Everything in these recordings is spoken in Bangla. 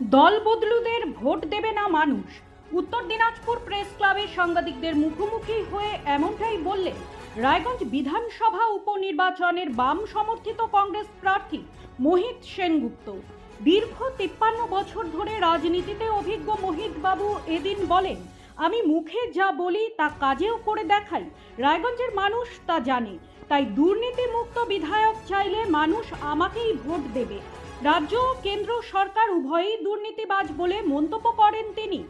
দল বদলুদের ভোট দেবে না মানুষ। উত্তর দিনাজপুর প্রেস ক্লাবের সাংবাদিকদের মুখোমুখি হয়ে এমনটাই বললেন রায়গঞ্জ বিধানসভা উপনির্বাচনের বাম সমর্থিত কংগ্রেস প্রার্থী মোহিত সেনগুপ্ত। দীর্ঘ তিপ্পান্ন বছর ধরে রাজনীতিতে অভিজ্ঞ মোহিত বাবু এদিন বলেন, আমি মুখে যা বলি তা কাজেও করে দেখাই। রায়গঞ্জের মানুষ তা জানে। তাই দুর্নীতিমুক্ত বিধায়ক চাইলে মানুষ আমাকেই ভোট দেবে। রাজ্য ও কেন্দ্র সরকার উভয়ই দুর্নীতিবাজ বলে মন্তব্য করেন তিনি।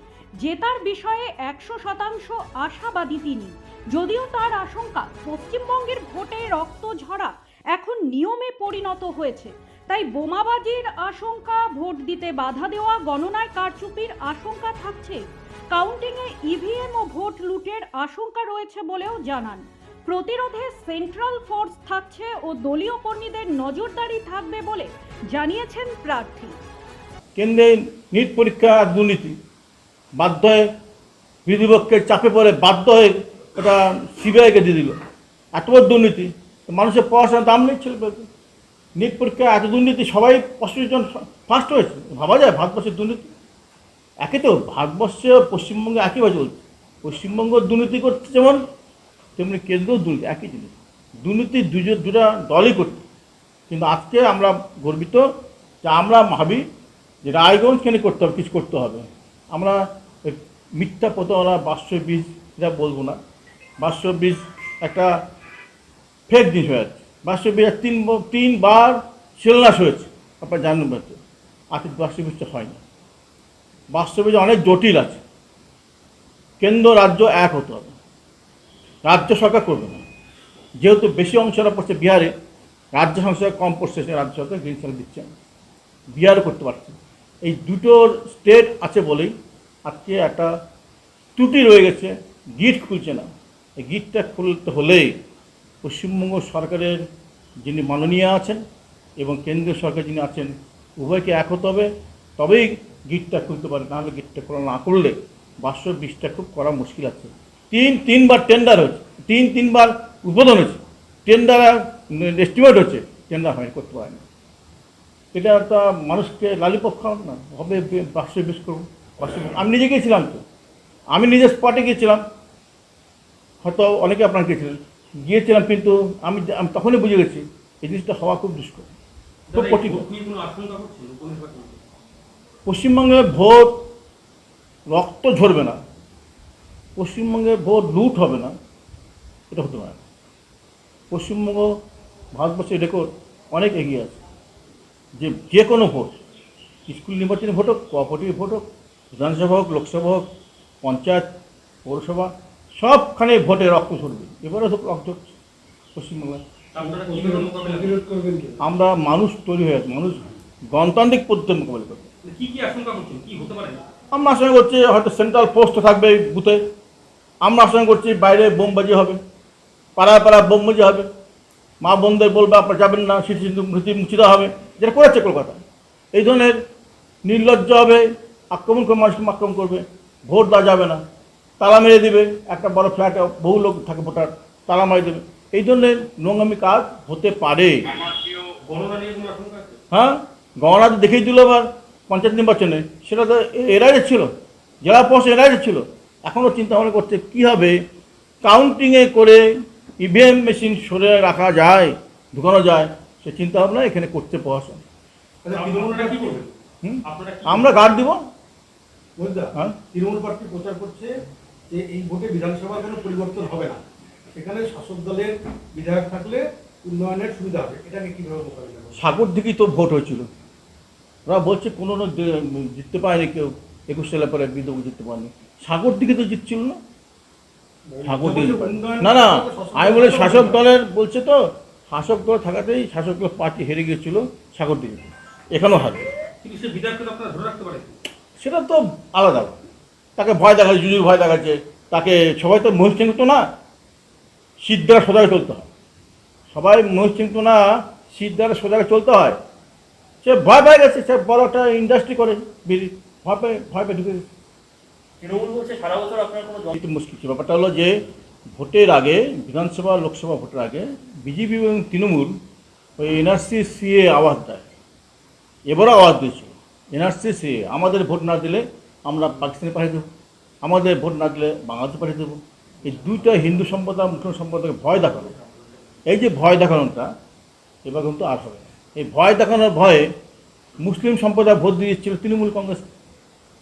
জেতার বিষয়ে একশো শতাংশ আশাবাদী তিনি। যদিও তার আশঙ্কা, পশ্চিমবঙ্গের ভোটে রক্ত ঝরা এখন নিয়মে পরিণত হয়েছে। তাই বোমাবাজির আশঙ্কা, ভোট দিতে বাধা দেওয়া, গণনায় কারচুপির আশঙ্কা থাকছে। কাউন্টিংয়ে ইভিএম ও ভোট লুটের আশঙ্কা রয়েছে বলেও জানান। প্রতিরোধে সেন্ট্রাল ফোর্স থাকছে ও দলীয় কর্মীদের নজরদারি থাকবে বলে জানিয়েছেন প্রার্থী। কেন্দ্রে নিট পরীক্ষা দুর্নীতি। বাধ্য হয়ে বিধিপক্ষের চাপে পড়ে বাধ্য হয়ে ওটা সিবিআইকে দিয়ে দিল। এত দুর্নীতি। মানুষের পড়াশোনার দাম নেই ছেলে নিট পরীক্ষা, এত দুর্নীতি, সবাই পঁচিশ জন ফার্স্ট হয়েছে। ভাবা যায়, ভারতবর্ষের দুর্নীতি। একে তো ভারতবর্ষে পশ্চিমবঙ্গে একইভাবে চলছে। পশ্চিমবঙ্গ দুর্নীতি করছে যেমন তেমনি কেন্দ্রও দুর্নীতি একই জিনিস। দুর্নীতি দুজন দুটা দলই করছে। কিন্তু আজকে আমরা গর্বিত যে আমরা ভাবি যে রায়গঞ্জ কেন করতে হবে, কিছু করতে হবে। আমরা মিথ্যা প্রতারণা বাস্য বীজ, এটা বলব না। বাস্য বীজ একটা ফেক জিনিস হয়ে যাচ্ছে। বাস্য বীজ তিন তিনবার শিলান্যাস হয়েছে। আপনার জানেন হয়তো আজকে বাস্য বীজটা হয় না বাস্তব অনেক জটিল আছে। কেন্দ্র, রাজ্য এক হতে হবে। রাজ্য সরকার করবে না। যেহেতু বেশি অংশটা পড়ছে বিহারে, রাজ্য সংসদ কম পড়ছে সে রাজ্য সরকার গ্রিন সিগন্যাল দিচ্ছে। বিহারও করতে পারছে। এই দুটোর স্টেট আছে বলেই আজকে একটা ত্রুটি রয়ে গেছে গিট খুলছে না। এই গিটটা খুলতে হলেই পশ্চিমবঙ্গ সরকারের যিনি মাননীয় আছেন এবং কেন্দ্রীয় সরকার যিনি আছেন, উভয়কে এক হতে হবে। তবেই গিটটা খুলতে পারে। নাহলে গিটটা খোলা না করলে বাৎসর বিষটা খুব করা মুশকিল আছে। তিন তিনবার টেন্ডার হচ্ছে তিন তিনবার উদ্বোধন হয়েছে। টেন্ডার এস্টিমেট হচ্ছে। টেন্ডার হয় করতে পারেনি এটা একটা মানুষকে লালিপপ খাওয়ানো না। হবে বাক্সে বেশ করুন বাক্সে আমি নিজে গিয়েছিলাম তো। আমি নিজে স্পটে গিয়েছিলাম। হয়তো অনেকে আপনার গিয়েছিলেন। গিয়েছিলাম কিন্তু আমি আমি তখনই বুঝে গেছি এই জিনিসটা হওয়া খুব দুষ্কর। খুব কঠিন। পশ্চিমবঙ্গে ভোট রক্ত ঝরবে না। পশ্চিমবঙ্গে ভোট লুট হবে না এটা হতে পারে না। পশ্চিমবঙ্গ ভারতবর্ষের রেকর্ড অনেক এগিয়ে আছে। যে যে কোনো ভোট স্কুল নির্বাচনী ভোট হোক কোঅপারেটিভ ভোট হোক বিধানসভা হোক লোকসভা হোক পঞ্চায়েত পৌরসভা সবখানে ভোটে রক্ত ঝরবে। এবারও তো রক্ত পশ্চিমবাংলায় প্রতিরোধ করবেন কি আমরা মানুষ তৈরি হয়ে আছে মানুষ গণতান্ত্রিক পদ্ধতি মোকাবিলা করবে কি কি আশঙ্কা করছেন? কি হতে পারে? আমরা আশঙ্কা করছি হয়তো সেন্ট্রাল পোস্ট থাকবে বুথে আমরা আশঙ্কা করছি, বাইরে বোমবাজি হবে, পাড়ায় পাড়ায় বোমবাজি হবে। মা বোনদের বলবে, আপনারা যাবেন না স্মৃতি স্মৃতি মুছিতে হবে। যেটা করেছে কলকাতা। এই ধরনের নির্লজ্জ হবে, আক্রমণ করে মানুষকে আক্রমণ করবে, ভোট দেওয়া যাবে না। তালা মেরে দেবে, একটা বড় ফ্ল্যাটে বহু লোক থাকে ভোটার, তালা মেরে দেবে। এই ধরনের নোংরামি কাজ হতে পারে। হ্যাঁ? গণনা তো দেখেই দিল আবার পঞ্চায়েত নির্বাচনে। সেটা তো এরাই ছিল। জেলা পরিষদ এরাই ছিল। এখনও চিন্তা ভাবনা করছে কীভাবে কাউন্টিংয়ে করে ইভিএম মেশিন সরে রাখা যায় ঢুকানো যায় সে চিন্তা ভাবনা এখানে করতে কি কি আমরা গার্ড দিব। হ্যাঁ? তৃণমূল পার্টি প্রচার করছে যে এই ভোটে বিধানসভার কোনো পরিবর্তন হবে না? সেখানে শাসক দলের বিধায়ক থাকলে উন্নয়নের সুবিধা হবে। এটাকে কীভাবে মোকাবিলা সাগর দিকেই তো ভোট হয়েছিল। ওরা বলছে কোনো জিততে পারেনি কেউ। একুশ সালের পরে বিধব জিততে পারেনি। সাগর দিকে তো জিতছিল না। ঠাকুর দিকে না না আমি বলি শাসক দলের বলছে তো শাসক দল থাকাতেই শাসক দল পার্টি হেরে গিয়েছিল সাগর দিকে। এখানেও হারবে সেটা তো আলাদা। তাকে ভয় দেখাচ্ছে জুজুর ভয় দেখাচ্ছে। তাকে সবাই তো মহিষ তো না শীত দ্বারা সোজাকে চলতে হয়। সবাই মহিষ তো না শীত দ্বারা সোজাকে চলতে হয়। সে ভয় পেয়ে গেছে সে বড় একটা ইন্ডাস্ট্রি করে বিড়ি। ভয় পেয়ে ভয় পেয়ে ঢুকে গেছে। তৃণমূল বলছে, সারা বছর আপনার কোনো মুশকিল ব্যাপারটা হলো যে ভোটের আগে, বিধানসভা, লোকসভা ভোটের আগে, বিজেপি এবং তৃণমূল ওই এনআরসি সিএ আওয়াজ দেয়। এবারও আওয়াজ দিয়েছিল এনআরসি সি আমাদের ভোট না দিলে আমরা পাকিস্তানে পাঠিয়ে দেবো। আমাদের ভোট না দিলে বাংলাদেশে পাঠিয়ে দেবো। এই দুইটা হিন্দু সম্প্রদায়, মুসলিম সম্প্রদায়কে ভয় দেখানো। এই যে ভয় দেখানোটা, এবার কিন্তু আর হবে এই ভয় দেখানোর ভয়ে মুসলিম সম্প্রদায় ভোট দিয়েছিল তৃণমূল কংগ্রেস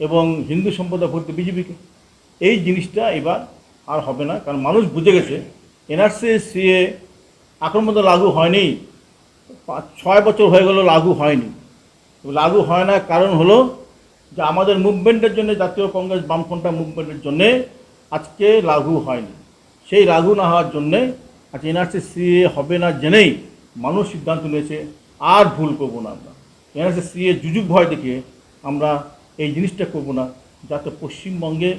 এবং হিন্দু সম্প্রদায় ভোট দিয়ে বিজেপিকে। এই জিনিসটা এবার আর হবে না, কারণ মানুষ বুঝে গেছে, এনআরসি, সিএ আক্রমণ লাগু হয়নি, পাঁচ, ছয় বছর হয়ে গেল লাগু হয়নি। লাগু হয় না কারণ হলো যে আমাদের মুভমেন্টের জন্য, জাতীয় কংগ্রেস বামফ্রন্টা মুভমেন্টের জন্যে আজকে লাগু হয়নি। সেই লাগু না হওয়ার জন্যে আজকে এনআরসি, সিএ হবে না জেনেই মানুষ সিদ্ধান্ত নিয়েছে, আর ভুল করব না আমরা। এনআরসি, সিএ যুযুগ ভয় দেখিয়ে আমরা এই জিনিসটা করব না। যাতে পশ্চিমবঙ্গে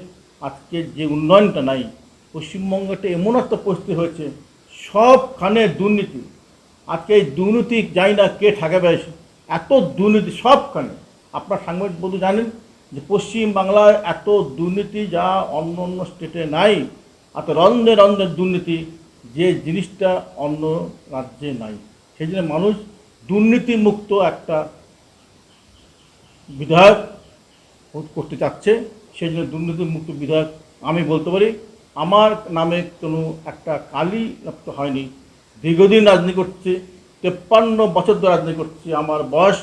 আজকে যে উন্নয়নটা নাই, পশ্চিমবঙ্গটা এমন একটা পরিস্থিতি হয়েছে, সবখানে দুর্নীতি। আজকে এই দুর্নীতি যাই না কে ঠেকাবে, এত দুর্নীতি সবখানে। আপনার সাংবাদিক বন্ধু জানেন যে পশ্চিম বাংলায় এত দুর্নীতি যা অন্য অন্য স্টেটে নাই, এত রন্ধে রন্ধের দুর্নীতি, যে জিনিসটা অন্য রাজ্যে নাই। সেই জন্য মানুষ দুর্নীতিমুক্ত একটা বিধায়ক করতে চাচ্ছে সেই জন্য দুর্নীতিমুক্ত বিধায়ক আমি বলতে পারি আমার নামে কোনো একটা কালি রক্ত হয়নি। দীর্ঘদিন রাজনীতি করছে তেপ্পান্ন বছর ধরে রাজনীতি করছি আমার বয়স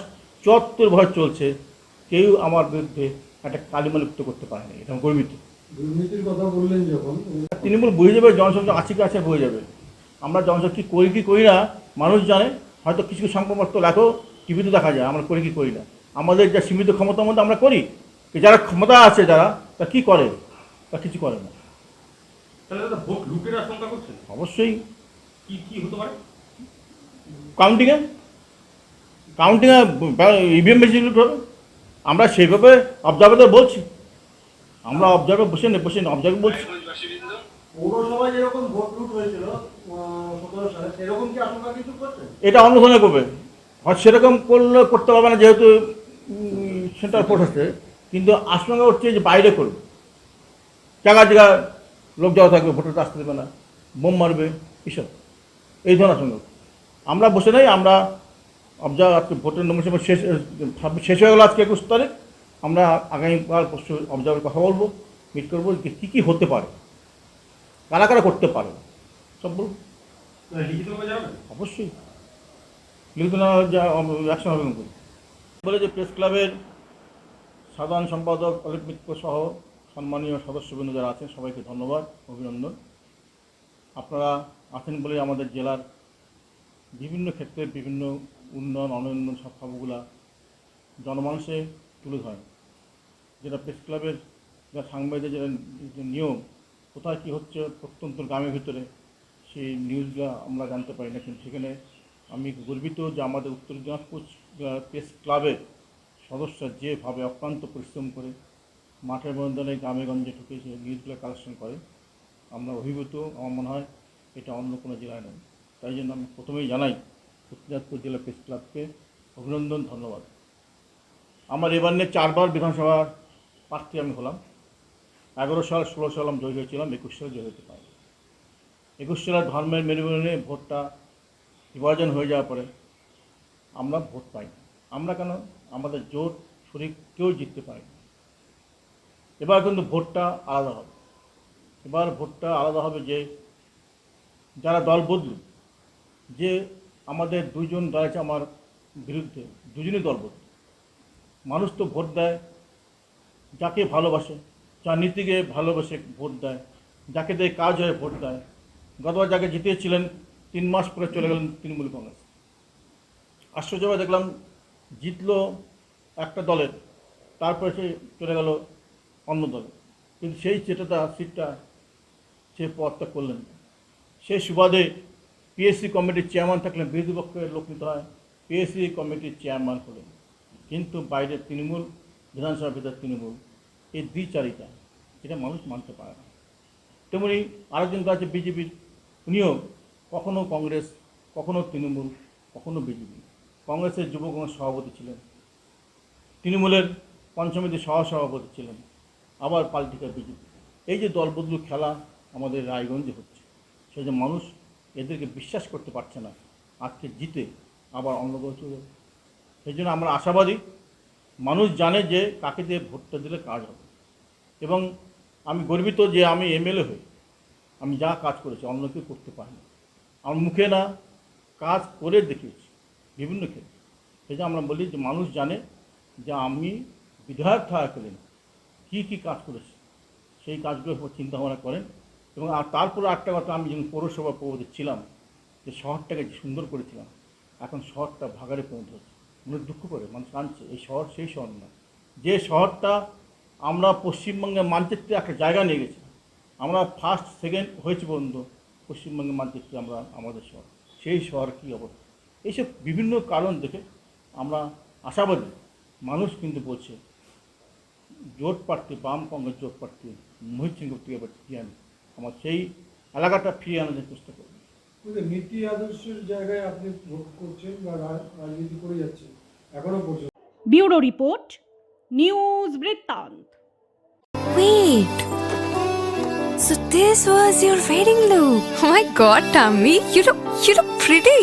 চুয়াত্তর বছর চলছে কেউ আমার বিরুদ্ধে একটা কালিমালিপ্ত করতে পারেনি এটা গর্বিত। দুর্নীতির কথা বললেন যখন তৃণমূল বুঝে যাবে জনসংখ্যা আছে কি আছে বুঝে যাবে। আমরা জনসংখ্যা কী করি কি করি না মানুষ জানে হয়তো কিছু কিছু সংবাদপত্র লেখো টিভিতে দেখা যায় আমরা করি কি করি না। আমাদের যা সীমিত ক্ষমতার মধ্যে আমরা করি যারা ক্ষমতা আছে যারা তা কী করে? তা কিছু করে না। তাহলে দাদা ভোট লুটের আশঙ্কা করছেন অবশ্যই। কি কি হতে পারে? কাউন্টিংয়ে কাউন্টিংয়ে ইভিএম মেশিন লুট হবে। আমরা সেইভাবে অবজার্ভারদের বলছি। আমরা অবজার্ভার বসে নেই বসে অবজার্ভার বলছি। পৌরসভায় যেরকম ভোট লুট হয়েছিল সতেরো সালে সেরকম কি আশঙ্কা কিছু করছেন? এটা অন্য ধরনের করবে। হয় সেরকম করলে করতে পারবে না যেহেতু সেন্টার ফোর্স আছে। কিন্তু আশঙ্কা হচ্ছে যে বাইরে করবে। জায়গা জায়গা লোক যাওয়া থাকবে ভোটার আসতে দেবে না বোম মারবে এসব। এই ধরনের আশঙ্কা আমরা বসে নাই আমরা অবজার্ভ আজকে ভোটের নমিনেশন শেষ শেষ হয়ে গেল আজকে একুশ তারিখ। আমরা আগামীকাল পরশু অবজার্ভের কথা বলব মিট করব যে কী কী হতে পারে কারা কারা করতে পারে। সব বলব অবশ্যই। লিখিত না যা অ্যাকশন হবে বলে যে প্রেস ক্লাবের সাধারণ সম্পাদক অলিপ মিত্র সহ সম্মানীয় সদস্যবৃন্দ যারা আছেন, সবাইকে ধন্যবাদ, অভিনন্দন। আপনারা আছেন বলে আমাদের জেলার বিভিন্ন ক্ষেত্রে বিভিন্ন উন্নয়ন অনুন্নয়ন সব খবরগুলা জনমানুষে তুলে ধরেন যেটা প্রেস ক্লাবের যা সাংবাদিকদের যেটা যে নিয়ম, কোথায় কী হচ্ছে প্রত্যন্ত গ্রামের ভিতরে, সেই নিউজগুলো আমরা জানতে পারি না। কিন্তু সেখানে আমি গর্বিত যে আমাদের উত্তর দিনাজপুর প্রেস ক্লাবের সদস্য যেভাবে অক্লান্ত পরিশ্রম করে মাঠের বন্ধনে গ্রামে গঞ্জে ঢুকে সে নিউজগুলো কালেকশন করে, আমরা অভিভূত, আমার মনে হয় এটা অন্য কোনো জেলায় নেই। তাই জন্য আমি প্রথমেই জানাই উত্তর জেলা প্রেস ক্লাবকে অভিনন্দন, ধন্যবাদ। আমার এবার নিয়ে চারবার বিধানসভার প্রার্থী আমি হলাম। এগারো সাল, ষোলো সাল আমি জয় হয়েছিলাম, একুশ সালে জয় হতে পারি একুশ সালের ধর্মের মেরুবরণে ভোটটা বিভাজন হয়ে যাওয়ার পরে আমরা ভোট পাই আমরা কেন আমাদের জোট শরিক কেউ জিততে পারি না। এবার কিন্তু ভোটটা আলাদা হবে। এবার ভোটটা আলাদা হবে যে যারা দল বদলু যে আমাদের দুজন দল আছে আমার বিরুদ্ধে, দুজনই দল বদলু মানুষ তো ভোট দেয় যাকে ভালোবাসে, যার নীতিকে ভালোবাসে ভোট দেয়, যাকে দিয়ে কাজ হয় ভোট দেয়। গতবার যাকে জিতিয়েছিলেন, তিন মাস পরে চলে গেলেন তৃণমূল কংগ্রেস। আশ্চর্যভাবে দেখলাম জিতলো একটা দলের, তারপরে সে চলে গেল অন্য দলে। কিন্তু সেই চেটাটা সিটটা সে পদটা করলেন। সেই সুবাদে পিএসসি কমিটির চেয়ারম্যান থাকলেন বিরোধী পক্ষের লোক নিতে হয়। পিএসসি কমিটির চেয়ারম্যান হলেন। কিন্তু বাইরে তৃণমূল, বিধানসভার ভিতরে তৃণমূল, এই দ্বিচারিতা, এটা মানুষ মানতে পারে না। তেমনি আরেকজন আছে বিজেপির, উনিও কখনো কংগ্রেস, কখনো তৃণমূল, কখনো বিজেপি। কংগ্রেসের যুব কংগ্রেস সভাপতি ছিলেন। তৃণমূলের পঞ্চমীতে সহসভাপতি ছিলেন। আবার পাল্টিকা বিজেপি। এই যে দলবদলু খেলা আমাদের রায়গঞ্জে হচ্ছে সেই যে মানুষ এদেরকে বিশ্বাস করতে পারছে না, আজকে জিতে আবার অন্য কেউ চলে। সেই জন্য আমরা আশাবাদী, মানুষ জানে যে কাকে দিয়ে ভোটটা দিলে কাজ হবে। এবং আমি গর্বিত যে আমি এমএলএ হই আমি যা কাজ করেছি, অন্য কেউ করতে পারিনি। আমার মুখে না কাজ করে দেখিয়েছি। বিভিন্ন ক্ষেত্রে। জন্য আমরা বলি যে মানুষ জানে যে আমি বিধায়ক থাকাকালীন কী কী কাজ করেছি, সেই কাজগুলোর উপর চিন্তা ভাবনা করেন এবং আর তারপরে একটা কথা, আমি যখন পৌরসভা প্রবোধে ছিলাম, যে শহরটাকে সুন্দর করেছিলাম, এখন শহরটা ভাগারে পরিণত হচ্ছে। মনে দুঃখ করে, মানুষ কাঁদছে, এই শহর সেই শহর না। যে শহরটা আমরা পশ্চিমবঙ্গের মানচিত্রে একটা জায়গা নিয়ে গেছি, আমরা ফার্স্ট সেকেন্ড হয়েছি পর্যন্ত পশ্চিমবঙ্গের মানচিত্রে আমরা আমাদের শহর। সেই শহর কী অবস্থা? এইসব বিভিন্ন কারণ দেখে আমরা আশাবাদী মানুষ কিন্তু বলছে জোট প্রার্থী বাম কংগ্রেস জোট প্রার্থী মোহিত সিং গুপ্তকে এবার ফিরিয়ে আনি আমার সেই এলাকাটা ফিরিয়ে আনার চেষ্টা করব নীতি আদর্শের জায়গায় আপনি ভোট করছেন বা রাজনীতি করে যাচ্ছেন এখনও পর্যন্ত ব্যুরো রিপোর্ট নিউজ বৃত্তান্ত Wait. So this was your wedding look. Oh my god, Tammy, you look you look pretty.